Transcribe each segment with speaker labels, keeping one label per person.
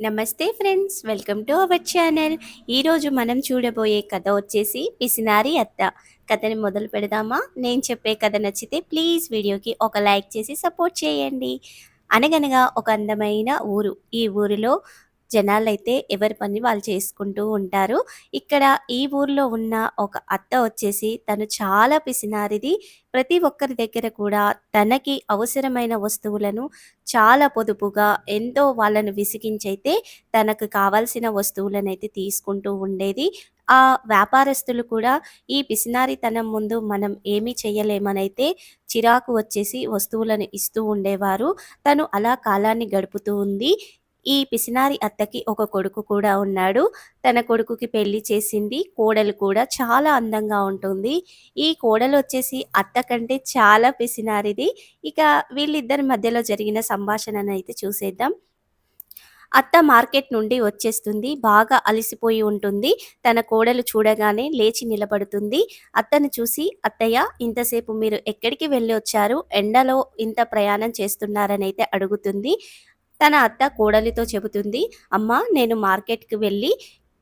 Speaker 1: నమస్తే friends welcome to our channel. ఈరోజు మనం చూడబోయే కథ వచ్చేసి పిసినారి అత్త. కథని మొదలు పెడదామా? నేను చెప్పే కథ నచ్చితే ప్లీజ్ వీడియోకి ఒక లైక్ చేసి సపోర్ట్ చేయండి. అనగనగా ఒక అందమైన ఊరు. ఈ ఊరిలో జనాలైతే ఎవరి పని వాళ్ళు చేసుకుంటూ ఉంటారు. ఇక్కడ ఈ ఊర్లో ఉన్న ఒక అత్త వచ్చేసి తను చాలా పిసినారిది. ప్రతి ఒక్కరి దగ్గర కూడా తనకి అవసరమైన వస్తువులను చాలా పొదుపుగా ఎంతో వాళ్ళను విసిగించైతే తనకు కావాల్సిన వస్తువులను అయితే తీసుకుంటూ ఉండేది. ఆ వ్యాపారస్తులు కూడా ఈ పిసినారితనం ముందు మనం ఏమీ చేయలేమనైతే చిరాకు వచ్చేసి వస్తువులను ఇస్తూ ఉండేవారు. తను అలా కాలాన్ని గడుపుతూ ఉంది. ఈ పిసినారి అత్తకి ఒక కొడుకు కూడా ఉన్నాడు. తన కొడుకుకి పెళ్ళి చేసింది. కోడలు కూడా చాలా అందంగా ఉంటుంది. ఈ కోడలు వచ్చేసి అత్త కంటే చాలా పిసినారిది. ఇక వీళ్ళిద్దరి మధ్యలో జరిగిన సంభాషణను అయితే చూసేద్దాం. అత్త మార్కెట్ నుండి వచ్చేస్తుంది. బాగా అలసిపోయి ఉంటుంది. తన కోడలు చూడగానే లేచి నిలబడుతుంది. అత్తను చూసి అత్తయ్య ఇంతసేపు మీరు ఎక్కడికి వెళ్ళి వచ్చారు? ఎండలో ఇంత ప్రయాణం చేస్తున్నారని అయితే అడుగుతుంది. తన అత్త కోడలితో చెబుతుంది అమ్మ నేను మార్కెట్కి వెళ్ళి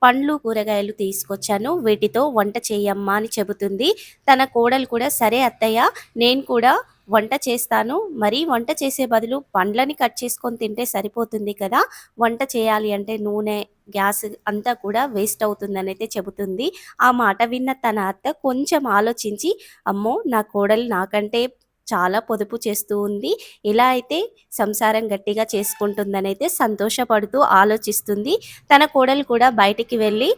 Speaker 1: పండ్లు కూరగాయలు తీసుకొచ్చాను వీటితో వంట చేయమ్మా అని చెబుతుంది. తన కోడలు కూడా సరే అత్తయ్య నేను కూడా వంట చేస్తాను. మరి వంట చేసే బదులు పండ్లని కట్ చేసుకొని తింటే సరిపోతుంది కదా వంట చేయాలి అంటే నూనె గ్యాస్ అంతా కూడా వేస్ట్ అవుతుందని అయితే చెబుతుంది. ఆ మాట విన్న తన అత్త కొంచెం ఆలోచించి అమ్మో నా కోడలు నాకంటే చాలా పొదుపు చేస్తూ ఉంది. ఇలా అయితే సంసారం గట్టిగా చేసుకుంటుందని అయితే సంతోషపడుతూ ఆలోచిస్తుంది. తన కోడలు కూడా బయటికి వెళ్ళి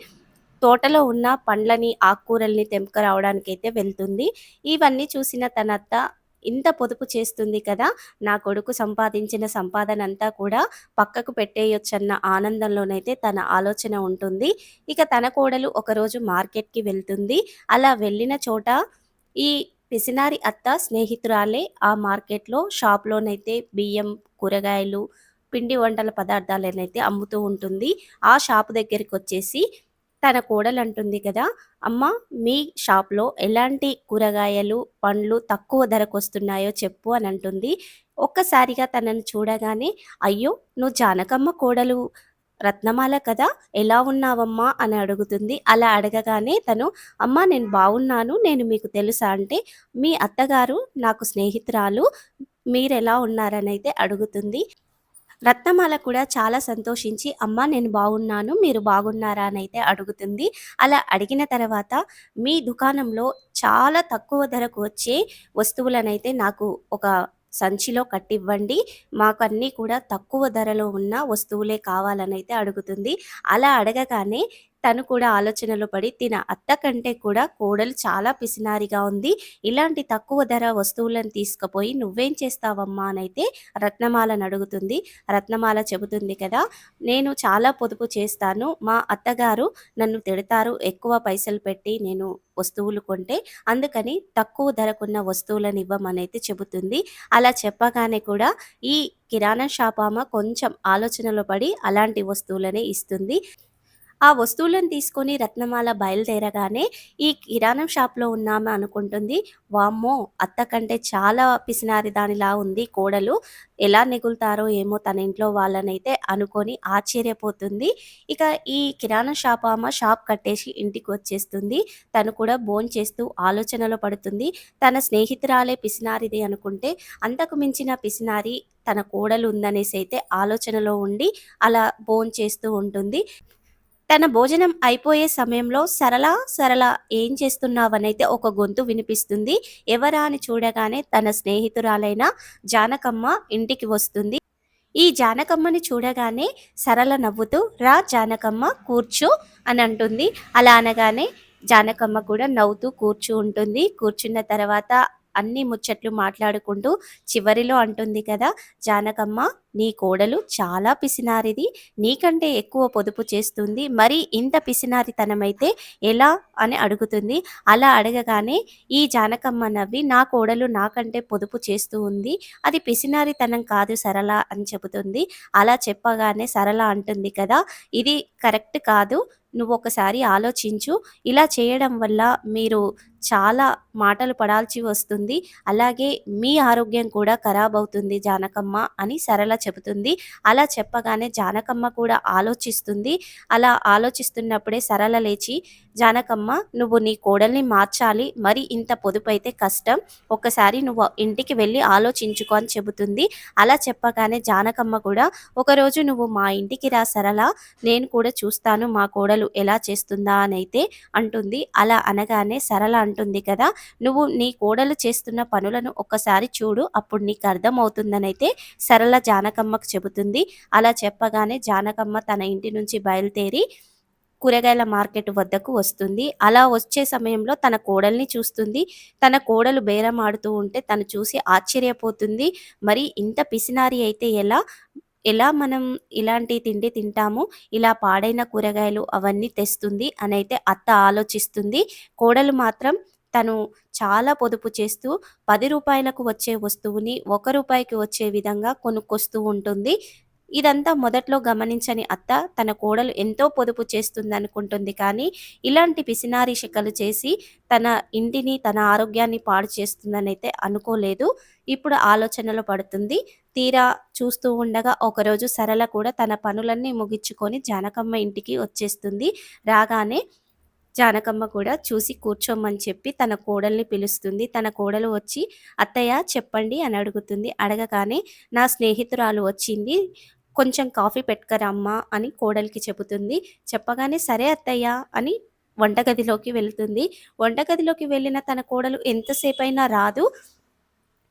Speaker 1: తోటలో ఉన్న పండ్లని ఆకుకూరల్ని తెంపుక రావడానికి అయితే వెళ్తుంది. ఇవన్నీ చూసిన తన అత్త ఇంత పొదుపు చేస్తుంది కదా నా కొడుకు సంపాదించిన సంపాదన అంతా కూడా పక్కకు పెట్టేయొచ్చన్న ఆనందంలోనైతే తన ఆలోచన ఉంటుంది. ఇక తన కోడలు ఒకరోజు మార్కెట్కి వెళ్తుంది. అలా వెళ్ళిన చోట ఈ పిసినారి అత్త స్నేహితురాలే ఆ మార్కెట్లో షాప్లోనైతే బియ్యం కూరగాయలు పిండి వంటల పదార్థాలనైతే అమ్ముతూ ఉంటుంది. ఆ షాపు దగ్గరికి వచ్చేసి తన కోడలు అంటుంది కదా అమ్మ మీ షాప్లో ఎలాంటి కూరగాయలు పండ్లు తక్కువ ధరకు వస్తున్నాయో చెప్పు అని అంటుంది. ఒక్కసారిగా తనను చూడగానే అయ్యో నువ్వు జానకమ్మ కోడలు రత్నమాల కదా ఎలా ఉన్నావమ్మా? అని అడుగుతుంది. అలా అడగగానే తను అమ్మ నేను బాగున్నాను నేను మీకు తెలుసా? అంటే మీ అత్తగారు నాకు స్నేహితురాలు మీరెలా ఉన్నారని అయితే అడుగుతుంది. రత్నమాల కూడా చాలా సంతోషించి అమ్మ నేను బాగున్నాను మీరు బాగున్నారా? అని అయితే అడుగుతుంది. అలా అడిగిన తర్వాత మీ దుకాణంలో చాలా తక్కువ ధరకు వచ్చే వస్తువులనైతే నాకు ఒక సంచిలో కట్టివ్వండి. మాకు అన్నీ కూడా తక్కువ ధరలో ఉన్న వస్తువులే కావాలని అయితే అడుగుతుంది. అలా అడగగానే తను కూడా ఆలోచనలో పడి తిన అత్త కంటే కూడా కోడలు చాలా పిసినారిగా ఉంది. ఇలాంటి తక్కువ ధర వస్తువులను తీసుకుపోయి నువ్వేం చేస్తావమ్మా అనైతే రత్నమాలను అడుగుతుంది. రత్నమాల చెబుతుంది కదా నేను చాలా పొదుపు చేస్తాను. మా అత్తగారు నన్ను తిడతారు. ఎక్కువ పైసలు పెట్టి నేను వస్తువులు కొంటే అందుకని తక్కువ ధరకున్న వస్తువులను ఇవ్వమనైతే చెబుతుంది. అలా చెప్పగానే కూడా ఈ కిరాణా షాప్ ఆమె కొంచెం ఆలోచనలో పడి అలాంటి వస్తువులనే ఇస్తుంది. ఆ వస్తువులను తీసుకొని రత్నమాల బయలుదేరగానే ఈ కిరాణం షాప్లో ఉన్నామే అనుకుంటుంది. వామ్మో అత్త కంటే చాలా పిసినారి దానిలా ఉంది కోడలు. ఎలా నెగులుతారో ఏమో తన ఇంట్లో వాళ్ళనైతే అనుకొని ఆశ్చర్యపోతుంది. ఇక ఈ కిరాణా షాప్ ఆమె షాప్ కట్టేసి ఇంటికి వచ్చేస్తుంది. తను కూడా బోన్ చేస్తూ ఆలోచనలో పడుతుంది. తన స్నేహితురాలే పిసినారిది అనుకుంటే అంతకు మించిన పిసినారి తన కోడలు ఉందనేసి అయితే ఆలోచనలో ఉండి అలా బోన్ చేస్తూ ఉంటుంది. తన భోజనం అయిపోయే సమయంలో సరళ సరళ ఏం చేస్తున్నావనైతే ఒక గొంతు వినిపిస్తుంది. ఎవరా అని చూడగానే తన స్నేహితురాలైన జానకమ్మ ఇంటికి వస్తుంది. ఈ జానకమ్మని చూడగానే సరళ నవ్వుతూ రా జానకమ్మ కూర్చో అని అంటుంది. అలా అనగానే జానకమ్మ కూడా నవ్వుతూ కూర్చు ఉంటుంది. కూర్చున్న తర్వాత అన్ని ముచ్చట్లు మాట్లాడుకుంటూ చివరిలో అంటుంది కదా జానకమ్మ నీ కోడలు చాలా పిసినారిది నీకంటే ఎక్కువ పొదుపు చేస్తుంది. మరి ఇంత పిసినారితనమైతే ఎలా అని అడుగుతుంది. అలా అడగగానే ఈ జానకమ్మ నవ్వి నా కోడలు నాకంటే పొదుపు చేస్తూ ఉంది. అది పిసినారితనం కాదు సరళ అని చెబుతుంది. అలా చెప్పగానే సరళ అంటుంది కదా ఇది కరెక్ట్ కాదు. నువ్వు ఒకసారి ఆలోచించు. ఇలా చేయడం వల్ల మీరు చాలా మాటలు పడాల్సి వస్తుంది. అలాగే మీ ఆరోగ్యం కూడా ఖరాబ్ అవుతుంది జానకమ్మ అని సరళ చెబుతుంది. అలా చెప్పగానే జానకమ్మ కూడా ఆలోచిస్తుంది. అలా ఆలోచిస్తున్నప్పుడే సరళ లేచి జానకమ్మ నువ్వు నీ కోడల్ని మార్చాలి. మరి ఇంత పొదుపు అయితే కష్టం. ఒక్కసారి నువ్వు ఇంటికి వెళ్ళి ఆలోచించుకో అని చెబుతుంది. అలా చెప్పగానే జానకమ్మ కూడా ఒకరోజు నువ్వు మా ఇంటికి రా సరళ. నేను కూడా చూస్తాను మా కోడలు ఎలా చేస్తుందా అని అయితే అంటుంది. అలా అనగానే సరళ అంటుంది కదా నువ్వు నీ కోడలు చేస్తున్న పనులను ఒక్కసారి చూడు. అప్పుడు నీకు అర్థమవుతుందని అయితే సరళ జానకమ్మకు చెబుతుంది. అలా చెప్పగానే జానకమ్మ తన ఇంటి నుంచి బయలుదేరి కూరగాయల మార్కెట్ వద్దకు వస్తుంది. అలా వచ్చే సమయంలో తన కోడల్ని చూస్తుంది. తన కోడలు బేరం ఆడుతూ ఉంటే తను చూసి ఆశ్చర్యపోతుంది. మరి ఇంత పిసినారి అయితే ఎలా? ఎలా మనం ఇలాంటి తిండి తింటాము? ఇలా పాడైన కూరగాయలు అవన్నీ తెస్తుంది. అని అయితే అత్త ఆలోచిస్తుంది. కోడలు మాత్రం తను చాలా పొదుపు చేస్తూ పది రూపాయలకు వచ్చే వస్తువుని ఒక రూపాయికి వచ్చే విధంగా కొనుక్కొస్తూ ఉంటుంది. ఇదంతా మొదట్లో గమనించని అత్త తన కోడలు ఎంతో పొదుపు చేస్తుందనుకుంటుంది. కానీ ఇలాంటి పిసినారి శికలు చేసి తన ఇంటిని తన ఆరోగ్యాన్ని పాడు చేస్తుందనైతే అనుకోలేదు. ఇప్పుడు ఆలోచనలో పడుతుంది. తీరా చూస్తూ ఉండగా ఒకరోజు సరళ కూడా తన పనులన్నీ ముగించుకొని జానకమ్మ ఇంటికి వచ్చేస్తుంది. రాగానే జానకమ్మ కూడా చూసి కూర్చోమని చెప్పి తన కోడల్ని పిలుస్తుంది. తన కోడలు వచ్చి అత్తయ్య చెప్పండి అని అడుగుతుంది. అడగగానే నా స్నేహితురాలు వచ్చింది కొంచెం కాఫీ పెట్టుకరమ్మా అని కోడలికి చెబుతుంది. చెప్పగానే సరే అత్తయ్య అని వంటగదిలోకి వెళుతుంది. వంటగదిలోకి వెళ్ళిన తన కోడలు ఎంతసేపైనా రాదు.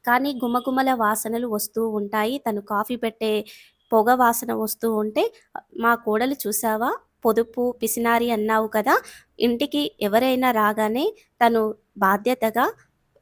Speaker 1: కానీ గుమగుమల వాసనలు వస్తూ ఉంటాయి. తను కాఫీ పెట్టే పొగ వాసన వస్తూ ఉంటే మా కోడలు చూసావా? పొదుపు పిసినారి అన్నావు కదా ఇంటికి ఎవరైనా రాగానే తను బాధ్యతగా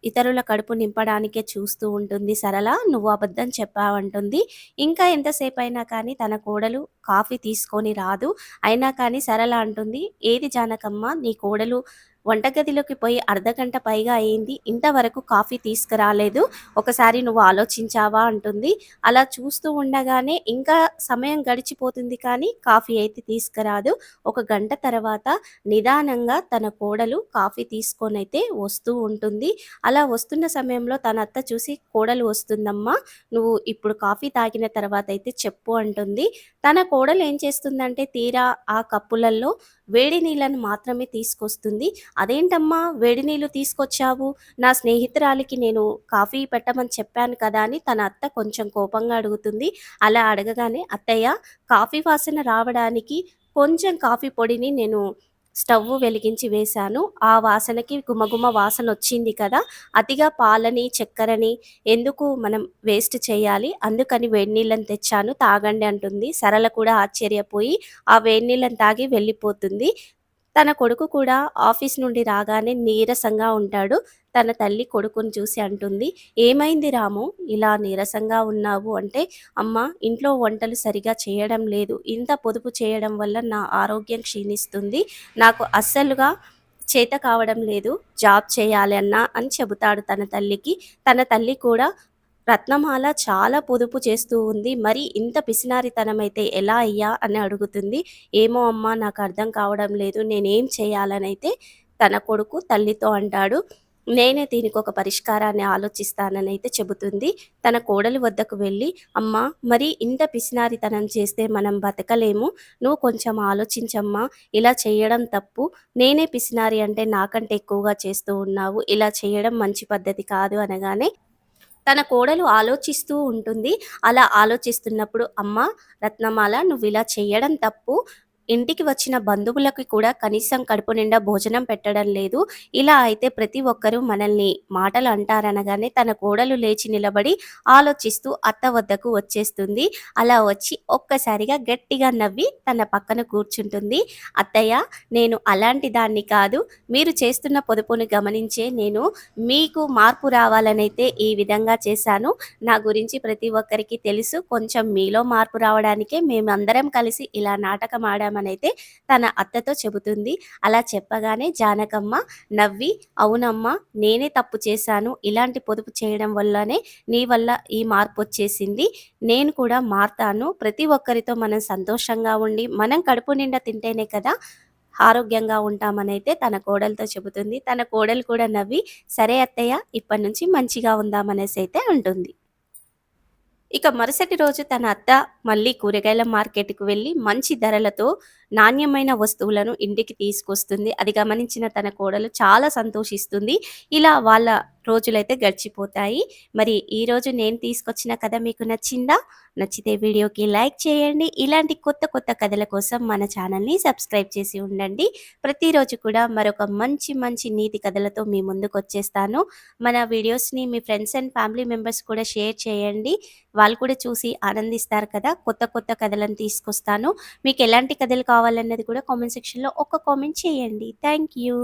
Speaker 1: ఇతరుల కడుపు నింపడానికే చూస్తూ ఉంటుంది. సరళ నువ్వు అబద్ధం చెప్పావంటుంది ఇంకా ఎంతసేపు అయినా కానీ తన కోడలు కాఫీ తీసుకొని రాదు. అయినా కానీ సరళ అంటుంది ఏది జానకమ్మ నీ కోడలు వంటగదిలోకి పోయి అర్ధగంట పైగా అయింది. ఇంతవరకు కాఫీ తీసుకురాలేదు. ఒకసారి నువ్వు ఆలోచించావా అంటుంది. అలా చూస్తూ ఉండగానే ఇంకా సమయం గడిచిపోతుంది కానీ కాఫీ అయితే తీసుకురాదు. ఒక గంట తర్వాత నిదానంగా తన కోడలు కాఫీ తీసుకొని అయితే వస్తూ ఉంటుంది. అలా వస్తున్న సమయంలో తన అత్త చూసి కోడలు వస్తుందమ్మా నువ్వు ఇప్పుడు కాఫీ తాగిన తర్వాత అయితే చెప్పు అంటుంది. తన కోడలు ఏం చేస్తుందంటే తీరా ఆ కప్పులలో వేడి నీళ్ళను మాత్రమే తీసుకొస్తుంది. అదేంటమ్మా వేడి నీళ్ళు తీసుకొచ్చావు? నా స్నేహితురాలికి నేను కాఫీ పెట్టమని చెప్పాను కదా అని తన అత్త కొంచెం కోపంగా అడుగుతుంది. అలా అడగగానే అత్తయ్య కాఫీ వాసన రావడానికి కొంచెం కాఫీ పొడిని నేను స్టవ్ వెలిగించి వేశాను. ఆ వాసనకి గుమగుమ వాసన వచ్చింది కదా. అతిగా పాలని చక్కెరని ఎందుకు మనం వేస్ట్ చేయాలి? అందుకని వేడి నీళ్ళని తెచ్చాను. తాగండి అంటుంది. సరళ కూడా ఆశ్చర్యపోయి ఆ వేడి నీళ్ళని తాగి వెళ్ళిపోతుంది. తన కొడుకు కూడా ఆఫీస్ నుండి రాగానే నీరసంగా ఉంటాడు. తన తల్లి కొడుకుని చూసి అంటుంది ఏమైంది రాము? ఇలా నీరసంగా ఉన్నావు అంటే అమ్మ ఇంట్లో వంటలు సరిగా చేయడం లేదు. ఇంత పొదుపు చేయడం వల్ల నా ఆరోగ్యం క్షీణిస్తుంది. నాకు అస్సలుగా చేత కావడం లేదు. జాబ్ చేయాలి అన్నా అని చెబుతాడు తన తల్లికి. తన తల్లి కూడా రత్నమాల చాలా పొదుపు చేస్తూ ఉంది. మరి ఇంత పిసినారితనం అయితే ఎలా అయ్యా అని అడుగుతుంది. ఏమో అమ్మా నాకు అర్థం కావడం లేదు. నేనేం చేయాలనైతే తన కొడుకు తల్లితో అంటాడు. నేనే దీనికి ఒక పరిష్కారాన్ని ఆలోచిస్తానని అయితే చెబుతుంది. తన కోడలి వద్దకు వెళ్ళి అమ్మ మరి ఇంత పిసినారితనం చేస్తే మనం బతకలేము. నువ్వు కొంచెం ఆలోచించమ్మా. ఇలా చేయడం తప్పు. నేనే పిసినారి అంటే నాకంటే ఎక్కువగా చేస్తూ ఉన్నావు. ఇలా చేయడం మంచి పద్ధతి కాదు అనగానే తన కోడలు ఆలోచిస్తూ ఉంటుంది. అలా ఆలోచిస్తున్నప్పుడు అమ్మ రత్నమాల నువ్వు ఇలా చేయడం తప్పు. ఇంటికి వచ్చిన బంధువులకి కూడా కనీసం కడుపు నిండా భోజనం పెట్టడం లేదు. ఇలా అయితే ప్రతి ఒక్కరూ మనల్ని మాటలు అంటారనగానే తన కోడలు లేచి నిలబడి ఆలోచిస్తూ అత్త వద్దకు వచ్చేస్తుంది. అలా వచ్చి ఒక్కసారిగా గట్టిగా నవ్వి తన పక్కన కూర్చుంటుంది. అత్తయ్య నేను అలాంటి దాన్ని కాదు. మీరు చేస్తున్న పొదుపును గమనించే నేను మీకు మార్పు రావాలనైతే ఈ విధంగా చేశాను. నా గురించి ప్రతి ఒక్కరికి తెలుసు. కొంచెం మీలో మార్పు రావడానికే మేమందరం కలిసి ఇలా నాటకం ఆడాము అయితే తన అత్తతో చెబుతుంది. అలా చెప్పగానే జానకమ్మ నవ్వి అవునమ్మా నేనే తప్పు చేశాను. ఇలాంటి పొదుపు చేయడం వల్లనే నీ వల్ల ఈ మార్పు వచ్చేసింది. నేను కూడా మారుతాను. ప్రతి ఒక్కరితో మనం సంతోషంగా ఉండి మనం కడుపు నిండా తింటేనే కదా ఆరోగ్యంగా ఉంటామనైతే తన కోడలతో చెబుతుంది. తన కోడలు కూడా నవ్వి సరే అత్తయ్య ఇప్పటి నుంచి మంచిగా ఉందామనేసి అయితే ఉంటుంది ఇక మరుసటి రోజు తన అత్త మళ్ళీ కూరగాయల మార్కెట్కు వెళ్ళి మంచి ధరలతో నాణ్యమైన వస్తువులను ఇంటికి తీసుకొస్తుంది. అది గమనించిన తన కోడలు చాలా సంతోషిస్తుంది. ఇలా వాళ్ళ రోజులైతే గడిచిపోతాయి. మరి ఈరోజు నేను తీసుకొచ్చిన కథ మీకు నచ్చిందా? నచ్చితే వీడియోకి లైక్ చేయండి. ఇలాంటి కొత్త కొత్త కథల కోసం మన ఛానల్‌ని సబ్స్క్రైబ్ చేసి ఉండండి. ప్రతిరోజు కూడా మరొక మంచి మంచి నీతి కథలతో మీ ముందుకొచ్చేస్తాను. మన వీడియోస్‌ని మీ ఫ్రెండ్స్ అండ్ ఫ్యామిలీ మెంబర్స్ కూడా షేర్ చేయండి. వాళ్ళు కూడా చూసి ఆనందిస్తారు కదా! కొత్త కొత్త కథలను తీసుకొస్తాను. మీకు ఎలాంటి కథలు కావాలన్నది కూడా కామెంట్ సెక్షన్‌లో ఒక కామెంట్ చేయండి. Thank you.